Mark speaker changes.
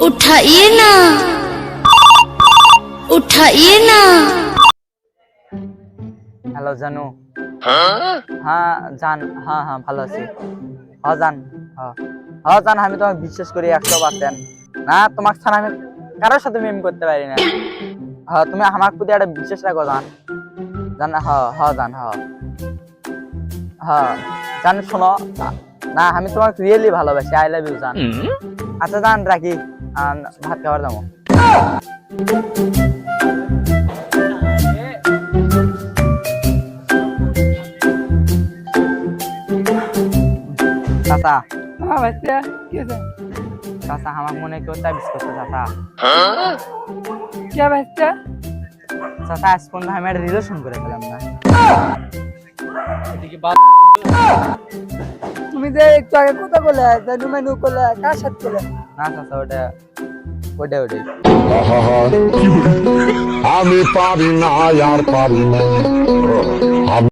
Speaker 1: उठाइए ना उठाइए ना
Speaker 2: হ্যালো জানু হ্যাঁ জান হ্যাঁ হ্যাঁ ভালো আছি হ্যাঁ জান হ্যাঁ হ্যাঁ জান আমি তোমাকে বিশ্বাস করি একশো পার্সেন্ট না তোমার ছাড়া আমি কারোর সাথে মেম করতে পারি না হ্যাঁ তুমি আমার প্রতি একটা বিশ্বাস রাখো জান জান হ্যাঁ হ্যাঁ জান হ্যাঁ হ্যাঁ জান শোনো না আমি তোমাকে রিয়েলি ভালোবাসি আই লাভ ইউ জান আচ্ছা জান রাখি আহ, ভাত খাবার যাব চাচা।
Speaker 3: হ্যাঁ
Speaker 2: চাচা আমার মনে কেউ তাবিজ করছে চাচা। চাচা আজ পর্যন্ত আমি একটা রিলেশন করে পেলাম না।
Speaker 3: তুমি যে একটু আগে কথা বলে মেনু করলে কার সাথে করলে
Speaker 2: না চাচা ওটা ওটা ওটাই
Speaker 4: আমি পারি না আর পারি না।